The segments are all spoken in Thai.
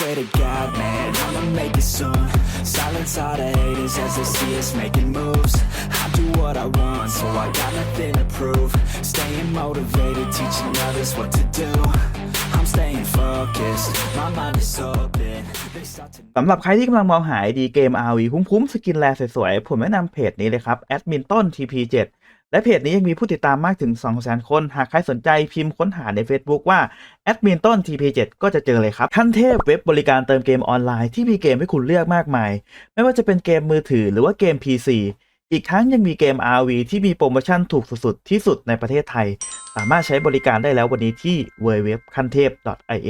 swear to God, man, I'ma make it soon. Silence all the haters as they see us making moves. I do what I want, so I got nothing to prove. Staying motivated, teaching others what to do. I'm staying focused, my mind is open. สำหรับใครที่กำลังมองหาดีเกม RV คุ้มๆสกินแลสวยๆ ผมแนะนำเพจนี้เลยครับ แอดมินต้น TP7 และเพจนี้ยังมีผู้ติดตามมากถึง 200,000 คน หากใครสนใจพิมพ์ค้นหาใน Facebook ว่าแอดมินต้น TP7 ก็จะเจอเลยครับขั้นเทพเว็บบริการเติมเกมออนไลน์ที่มีเกมให้คุณเลือกมากมาย ไม่ว่าจะเป็นเกมมือถือหรือว่าเกม PC อีกทั้งยังมีเกม RV ที่มีโปรโมชั่นถูกสุดๆ ที่สุดในประเทศไทย สามารถใช้บริการได้แล้ววันนี้ที่ www คันเทพ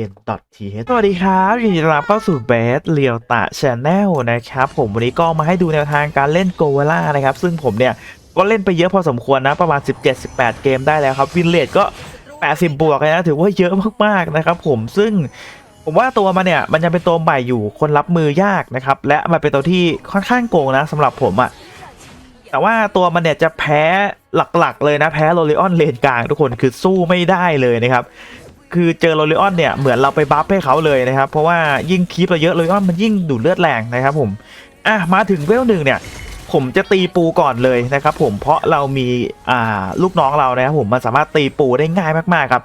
.in.th สวัสดีครับยินดีต้อนรับเข้าสู่เบสเรียวตะชแนลนะครับ ผมวันนี้ก็มาให้ดูแนวทางการเล่นโกวล่านะครับ ซึ่งผมเนี่ย ก็เล่นไปเยอะพอสมควรนะประมาณ 17-18 เกมได้แล้วครับ วินเลดก็ 80 บวกเลยนะถือว่าเยอะมากๆนะครับผมซึ่งผมว่าตัวมันเนี่ยมันยังเป็นตัวใหม่อยู่คนรับมือยากนะครับ และมันเป็นตัวที่ค่อนข้างโกงนะสำหรับผมอะแต่ว่าตัวมันเนี่ยจะแพ้หลักๆ เลยนะแพ้โรลิออนเลนกลางทุกคนคือสู้ไม่ได้เลยนะครับคือเจอโรลิออนเนี่ยเหมือนเราไปบัฟให้เขาเลยนะครับ เพราะว่ายิ่งคีปเราเยอะโรลิออนมันยิ่งดูดเลือดแรงนะครับผมอะมาถึงเวลหนึ่งเนี่ย ผมจะตีปูก่อนเลยนะครับผมเพราะเรามีอ่าลูกน้องเรานะครับผมมันสามารถตีปูได้ง่ายมากๆครับ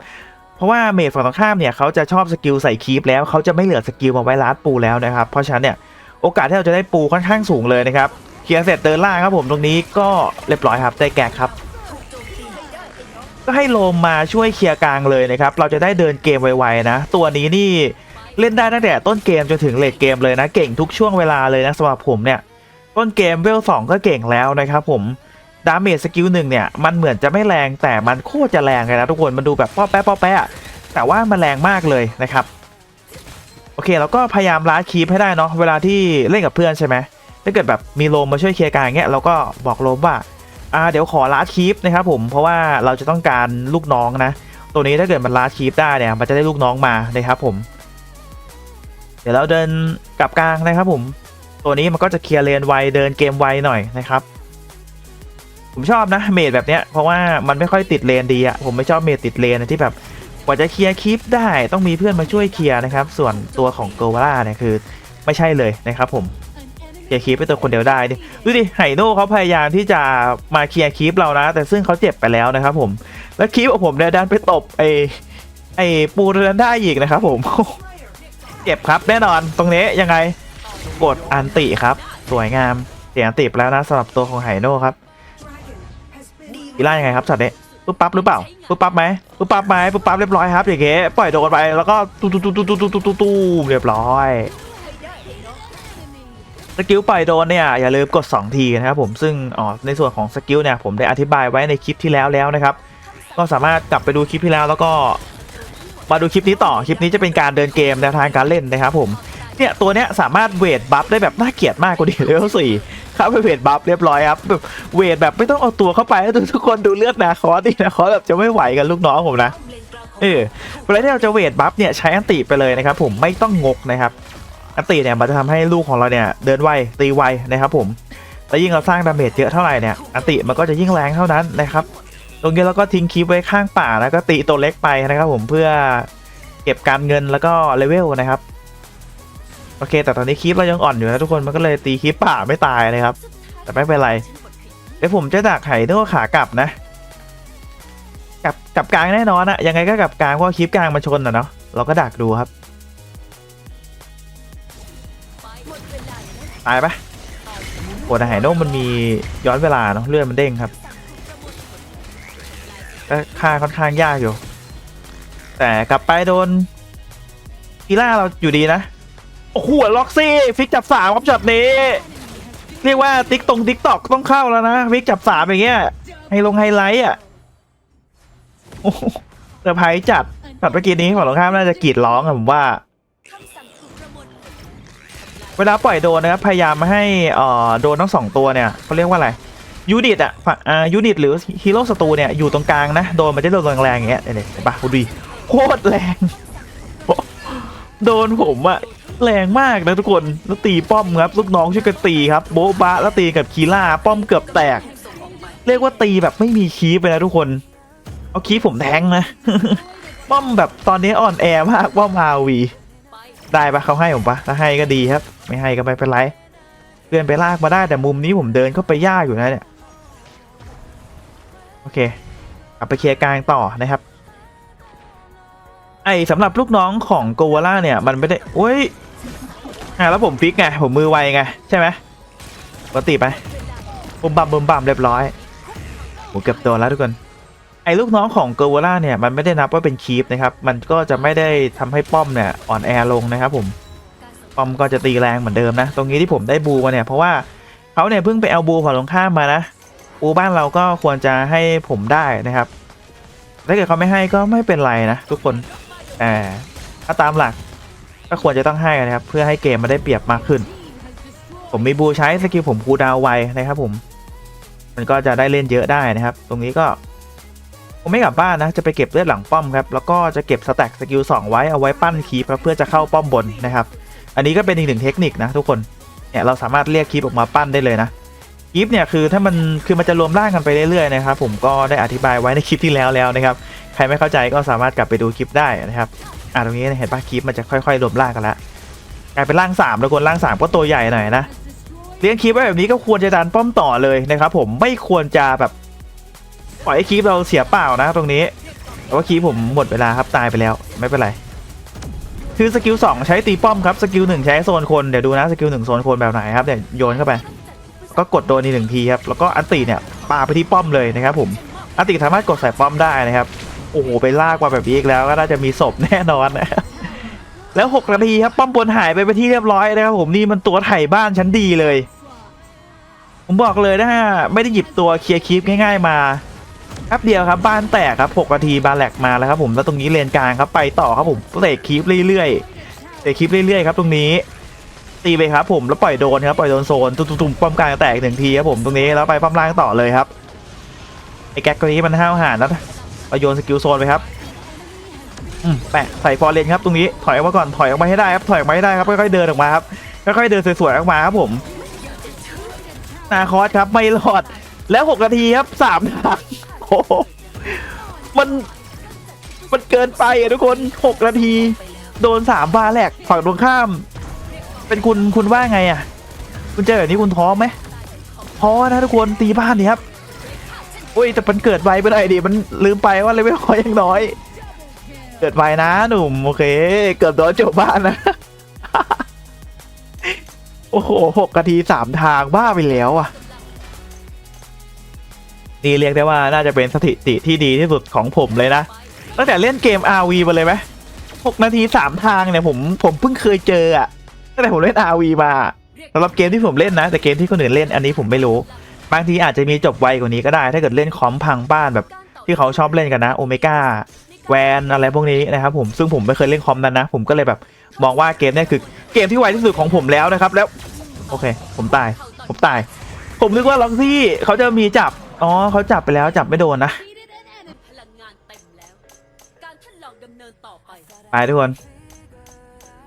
เพราะว่าเมจฝั่งตรงข้ามเนี่ยเขาจะชอบสกิลใส่คีปแล้วเขาจะไม่เหลือสกิลมาไว้ลัดปูแล้วนะครับเพราะฉะนั้นเนี่ยโอกาสที่เราจะได้ปูค่อนข้างสูงเลยนะครับเคลียร์เสร็จเดินล่างครับผมตรงนี้ก็เรียบร้อยครับได้แกะครับ ก็ให้โลมมาช่วยเคลียร์กลางเลยนะครับเราจะได้เดินเกมไวๆนะ ตัวนี้นี่เล่นได้ตั้งแต่ต้นเกมจนถึงเลดเกมเลยนะ เก่งทุกช่วงเวลาเลยนะสำหรับผมเนี่ย ต้นเกมเวลสองก็เก่งแล้วนะครับผมดาเมจสกิลหนึ่งเนี่ยมันเหมือนจะไม่แรงแต่มันโคตรจะแรงเลยนะทุกคนมันดูแบบป้อแป๊ะป้อแป๊ะแต่ว่ามันแรงมากเลยนะครับโอเคเราก็พยายามล้าคีปให้ได้เนาะเวลาที่เล่นกับเพื่อนใช่ไหมถ้าเกิดแบบมีโลมมาช่วยเคลียร์กางอย่างเงี้ยเราก็บอกโลมว่าอ่าเดี๋ยวขอลาคีปนะครับผมเพราะว่าเราจะต้องการลูกน้องนะ ตัวนี้ถ้าเกิดมันลาคีปได้เนี่ยมันจะได้ลูกน้องมานะครับผม เดี๋ยวเราเดินกลับกลางนะครับผม ตัวนี้มันก็จะเคลียร์เลนไวเดินเกมไวหน่อยนะครับ ผมชอบนะเมดแบบเนี้ยเพราะว่ามันไม่ค่อยติดเลนดีอะผมไม่ชอบเมดติดเลนที่แบบกว่าจะเคลียร์คลิปได้ต้องมีเพื่อนมาช่วยเคลียร์นะครับ ส่วนตัวของโกวาล่าเนี่ยคือไม่ใช่เลยนะครับ ผมเคลียร์คีปไปตัวคนเดียวได้ดิดูดิไฮโน่เขาพยายามที่จะมาเคลียร์คีปเรานะ แต่ซึ่งเขาเจ็บไปแล้วนะครับ ผม แล้วคีปของผมเนี่ยดันไปตบไอไอปูเรือนได้อีกนะครับ ผม เจ็บครับแน่นอนตรงนี้ยังไง กดอันติครับ สวยงามเสียอันติไปแล้วนะสำหรับตัวของไฮโน่ครับอีล่ายังไงครับช็อตนี้ปุ๊บปั๊บหรือเปล่าปุ๊บปั๊บไหมปุ๊บปั๊บไหมปุ๊บปั๊บเรียบร้อยครับอย่างเงี้ยปล่อยโดนไปแล้วก็ตู้ตู้ตู้ตู้ตู้ตู้ตู้ตู้เรียบร้อยสกิลปล่อยโดนเนี่ยอย่าลืมกด 2 ทีนะครับผมซึ่งอ๋อในส่วนของสกิลเนี่ยผมได้อธิบายไว้ในคลิปที่แล้วแล้วนะครับ ก็สามารถกลับไปดูคลิปที่แล้วแล้วก็มาดูคลิปนี้ต่อคลิปนี้จะเป็นการเดินเกมแนวทางการเล่นนะครับผม เนี่ยตัวเนี้ยสามารถเวทบัฟได้แบบน่าเกลียดมากกว่าดีเลเวลสี่ครับไปเวทบัฟเรียบร้อยครับแบบเวทแบบไม่ต้องเอาตัวเข้าไปแล้วทุกคนดูเลือดนาคอสดินาคอสแบบจะไม่ไหวกันลูกน้องผมนะเออเวลาที่เราจะเวทบัฟเนี่ยใช้อันติไปเลยนะครับผมไม่ต้องงกนะครับอันตีเนี่ยมันจะทำให้ลูกของเราเนี่ยเดินไวตีไวนะครับผมแล้วยิ่งเราสร้างดาเมจเยอะเท่าไหร่เนี่ยอันติมันก็จะยิ่งแรงเท่านั้นนะครับตรงนี้เราก็ทิ้งคีปไว้ข้างป่าแล้วก็ตีตัวเล็กไปนะครับผมเพื่อเก็บการเงินแล้วก็เลเวลนะครับ โอเค แต่ตอนนี้คีปเรายังอ่อนอยู่นะทุกคนมันก็เลยตีคีปป่าไม่ตายนะครับ แต่ไม่เป็นไรเดี๋ยวผมจะดักไห่ด้วยขากลับนะกลับกลับกลางแน่นอนอะยังไงก็กลับกลางเพราะว่าคีปกลางมาชนอะเนาะเราก็ดักดูครับตายปะโอ้แต่ไฮโน่มันมีย้อนเวลาเนาะเลื่อนมันเด้งครับก็ค่าค่อนข้างยากอยู่ แต่กลับไปโดนกีล่าเราอยู่ดีนะ โอ้โหล็อกซี่ฟิกจับสามครับช็อตนี้ เรียกว่าติ๊กตรงติ๊กตอกต้องเข้าแล้วนะฟิกจับสามอย่างเงี้ยไฮลงไฮไลท์อะโอ้เซอร์ไพรส์จัดช็อตเมื่อกี้นี้ฝั่งตรงข้ามน่าจะกรีดร้องอะผมว่า เวลาปล่อยโดนนะครับพยายามม่ให้อ่อโดนทั้งสองตัวเนี่ยเขาเรียกว่าอะไรยูนิตอะฝั่งอ่ายูนิตหรือฮีโร่ศัตรูเนี่ยอยู่ตรงกลางนะโดนมันจะโดนแรงๆอย่างเงี้ยเนี่ยเห็นปะคุณดีโคตรแรงโดนผมอะ แรงมากนะทุกคนแล้วตีป้อมครับลูกน้องช่วยกันตีครับโบ๊ะบะแล้วตีกับคีล่าป้อมเกือบแตก เรียกว่าตีแบบไม่มีคีปไปนะทุกคน เอาคีผมแทงนะป้อมแบบตอนนี้อ่อนแอมากป้อมฮาวี ได้ปะเขาให้ผมปะถ้าให้ก็ดีครับ ไม่ให้ก็ไม่เป็นไรเพื่นไปลากมาได้แต่มุมนี้ผมเดินเข้าไปยากอยู่นะเนี่ยโอเคกลับไปเคลียร์กลางต่อนะครับไอสำหรับลูกน้องของโกวาล่าเนี่ย มันไม่ได้โอ้ย อะแล้วผมฟิกไงผมมือไวไงใช่ไหมปกติไปบุมบัมบุมบัมเรียบร้อยผมเกือบโดนแล้วทุกคนไอ้ลูกน้องของเกอร์วล่าเนี่ยมันไม่ได้นับว่าเป็นคีปนะครับ มันก็จะไม่ได้ทำให้ป้อมเนี่ยอ่อนแอลงนะครับผมป้อมก็จะตีแรงเหมือนเดิมนะ ตรงนี้ที่ผมได้บูมาเนี่ยเพราะว่าเขาเนี่ยเพิ่งไปเอาบูฝั่งตรงข้ามมานะบูบ้านเราก็ควรจะให้ผมได้นะครับถ้าเกิดเขาไม่ให้ก็ไม่เป็นไรนะทุกคนแต่ถ้าตามหลัก ก็ควรจะต้องให้นะครับ เพื่อให้เกมมันได้เปรียบมากขึ้น ผมมีบูใช้สกิลผมคูดาวไวนะครับผม มันก็จะได้เล่นเยอะได้นะครับ ตรงนี้ก็ผมไม่กลับบ้านนะ จะไปเก็บเลือดหลังป้อมครับ แล้วก็จะเก็บสแต็กสกิล2ไว้เอาไว้ปั้นคีปครับเพื่อจะเข้าป้อมบนนะครับ อันนี้ก็เป็นอีกหนึ่งเทคนิคนะทุกคน เนี่ยเราสามารถเรียกคีปออกมาปั้นได้เลยนะคีปเนี่ยคือถ้ามันคือมันจะรวมร่างกันไปเรื่อยๆนะครับผมก็ได้อธิบายไว้ในคลิปที่แล้วแล้วนะครับ ใครไม่เข้าใจก็สามารถกลับไปดูคลิปได้นะครับ อ่าตรงนี้เห็นปะคีปมันจะค่อยๆรวมร่างกันละกลายเป็นร่างสามทุกคนร่างสามก็ตัวใหญ่หน่อยนะเลี้ยงคีปไว้แบบนี้ก็ควรจะดันป้อมต่อเลยนะครับผมไม่ควรจะแบบปล่อยให้คีปเราเสียเปล่านะตรงนี้แต่ว่าคีปผมหมดเวลาครับตายไปแล้วไม่เป็นไรคือสกิล2ใช้ตีป้อมครับสกิล1ใช้โซนคนเดี๋ยวดูนะสกิล1โซนคนแบบไหนครับเดี๋ยวโยนเข้าไป ก็กดโดนอีกหนึ่งทีครับแล้วก็อันติเนี่ยปาไปที่ป้อมเลยนะครับผมอันติสามารถกดใส่ป้อมได้นะครับ โอ้โหไปลากมาแบบนี้อีกแล้วก็น่าจะมีศพแน่นอนนะแล้ว6นาทีครับป้อมบนหายไปไปที่เรียบร้อยนะครับผมนี่มันตัวไถ่บ้านชั้นดีเลย ผมบอกเลยนะฮะไม่ได้หยิบตัวเคลียร์คลิปง่ายๆมาแป๊บเดียวครับบ้านแตกครับ6นาทีบาแหลกมาแล้วครับผมแล้วตรงนี้เลนกลางครับไปต่อครับผมเตะคลิปเรื่อยๆเตะคลิปเรื่อยๆครับตรงนี้ตีไปครับผมแล้วปล่อยโดนครับปล่อยโดนโซนตุ้มๆป้อมกลางแตกหนึ่งทีครับผมตรงนี้แล้วไปป้อมล่างต่อเลยครับไอ้แก๊กตัวนี้มันห้าวหาญนะ เอาโยนสกิลโซนไปครับอืมแปะใส่ฟอร์เรนครับตรงนี้ถอยออกมาก่อนถอยออกมาให้ได้ครับถอยออกมาให้ได้ครับค่อยๆเดินออกมาครับค่อยๆเดินสวยๆออกมาครับผมนาคอสครับไม่รอดแล้วหกนาทีครับสามทางโอ้โหมันมันเกินไปอะทุกคนหกนาที โดนสามบาแหลกฝั่งตรงข้าม เป็นคุณคุณว่าไงอะคุณเจอแบบนี้คุณท้อไหมท้อนะทุกคนตีบ้านนี่ครับโอ้ยแต่มันเกิดไวไปหน่อยดิมันลืมไปว่าเลเวลคอยยังน้อย เกิดไวนะหนุ่มโอเค เกือบโดนจบบ้านนะ โอ้โหหกนาทีสามทางบ้าไปแล้วอะนี่เรียกได้ว่าน่าจะเป็นสถิติที่ดีที่สุดของผมเลยนะตั้งแต่เล่นเกม RV มาเลยไหมหกนาทีสามทางเนี่ยผมผมเพิ่งเคยเจออะตั้งแต่ผมเล่น RV มาสำหรับเกมที่ผมเล่นนะ แต่เกมที่คนอื่นเล่นอันนี้ผมไม่รู้ บางทีอาจจะมีจบไวกว่านี้ก็ได้ ถ้าเกิดเล่นคอมพังบ้านแบบที่เขาชอบเล่นกันนะโอเมก้าแวนอะไรพวกนี้นะครับผมซึ่งผมไม่เคยเล่นคอมนั้นนะ ผมก็เลยแบบมองว่าเกมนี้คือเกมที่ไวที่สุดของผมแล้วนะครับ แล้วโอเค ผมตาย ผมตาย ผมนึกว่าล็อกซี่เขาจะมีจับอ๋อเขาจับไปแล้วจับไม่โดนนะตารทดลองดำเนินต่อไปไปทุกคน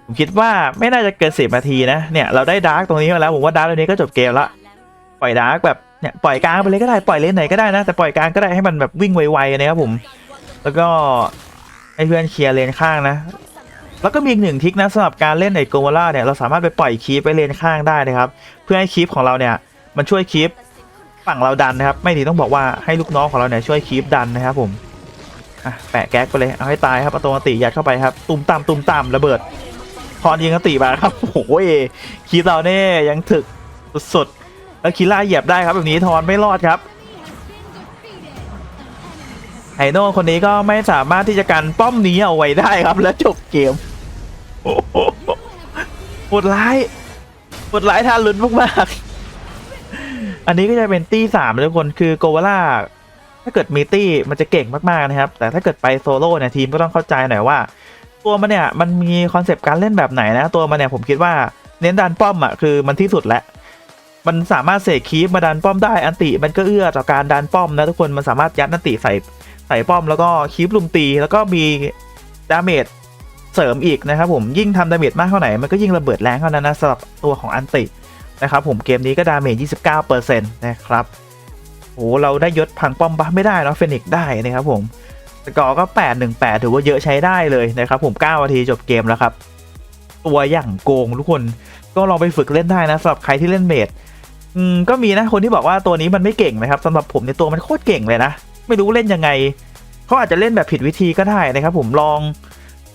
ผมคิดว่าไม่น่าจะเกินสิบนาทีนะเนี่ยเราได้ดาร์กตรงนี้มาแล้วผมว่าดาร์กตรงนี้ก็จบเกมละปล่อยดาร์กแบบ เนี่ยปล่อยกลางไปเลยก็ได้ปล่อยเลนไหนก็ได้นะแต่ปล่อยกลางก็ได้ให้มันแบบวิ่งไวๆนะครับผม แล้วก็ให้เพื่อนเคลียร์เลนข้างนะ แล้วก็มีอีกหนึ่งทิกนะสำหรับการเล่นในโกวาล่าเนี่ยเราสามารถไปปล่อยคีปไปเลนข้างได้นะครับ เพื่อให้คีปของเราเนี่ยมันช่วยคีปฝั่งเราดันนะครับ ไม่ดีต้องบอกว่าให้ลูกน้องของเราเนี่ยช่วยคีปดันนะครับผมอะแปะแก๊กไปเลยเอาให้ตายครับอาตัวอติยัดเข้าไปครับตุ่มตามตุ่มตามระเบิดพรยิงอติมาครับโอ้โหคีปเราเนี่ยยังถึกสุดๆ แล้วคีล่าเหยียบได้ครับแบบนี้ทอนไม่รอดครับไฮโน่คนนี้ก็ไม่สามารถที่จะกันป้อมนี้เอาไว้ได้ครับแล้วจบเกมโอ้โหดร้ายโหดร้ายทารุณมากๆอันนี้ก็จะเป็นตี้สามทุกคนคือโกวาล่าถ้าเกิดมีตี้มันจะเก่งมากๆนะครับ แต่ถ้าเกิดไปโซโล่เนี่ยทีมก็ต้องเข้าใจหน่อยว่า ตัวมันเนี่ยมันมีคอนเซปต์การเล่นแบบไหนนะ ตัวมันเนี่ยผมคิดว่าเน้นดันป้อมอะคือมันที่สุดแล้ว มันสามารถเสกคีปมาดันป้อมได้อันติมันก็เอื้อต่อการดันป้อมนะทุกคนมันสามารถยัดอันติใส่ใส่ป้อมแล้วก็คีปลุมตีแล้วก็มีดาเมจเสริมอีกนะครับผมยิ่งทำดาเมจมากเท่าไหร่มันก็ยิ่งระเบิดแรงเท่านั้นนะสำหรับตัวของอันตินะครับผมเกมนี้ก็ดาเมจ29%นะครับโอ้เราได้ยศพังป้อมปะไม่ได้เนาะเฟนิกซ์ได้นะครับผมสกอร์ก็ 818 ถือว่าเยอะใช้ได้เลยนะครับผม9นาทีจบเกมแล้วครับ ตัวอย่างโกงทุกคนก็ลองไปฝึกเล่นได้นะสำหรับใครที่เล่นเมด อืมก็มีนะคนที่บอกว่าตัวนี้มันไม่เก่งนะครับสำหรับผมในตัวมันโคตรเก่งเลยนะไม่รู้เล่นยังไงเขาอาจจะเล่นแบบผิดวิธีก็ได้นะครับ ผมลอง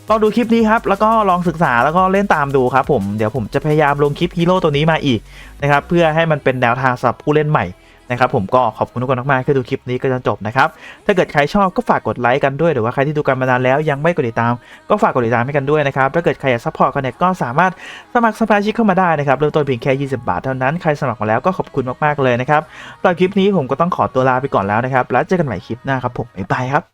ลองดูคลิปนี้ครับ แล้วก็ลองศึกษาแล้วก็เล่นตามดูครับผม เดี๋ยวผมจะพยายามลงคลิปฮีโร่ตัวนี้มาอีกนะครับ เพื่อให้มันเป็นแนวทางสำหรับผู้เล่นใหม่ นะครับผมก็ขอบคุณทุกคนมากๆที่ดูคลิปนี้ก็จนจบนะครับ ถ้าเกิดใครชอบก็ฝากกดไลค์กันด้วย หรือว่าใครที่ดูกันมานานแล้วยังไม่กดติดตาม ก็ฝากกดติดตามให้กันด้วยนะครับ ถ้าเกิดใครอยากซัพพอร์ตกันเนี่ยก็สามารถสมัครสมาชิกเข้ามาได้นะครับ เริ่มต้นเพียงแค่ 20 บาทเท่านั้น ใครสมัครมาแล้วก็ขอบคุณมากๆเลยนะครับสำหรับคลิปนี้ผมก็ต้องขอตัวลาไปก่อนแล้วนะครับ แล้วเจอกันใหม่คลิปหน้าครับผมบ๊ายบายครับ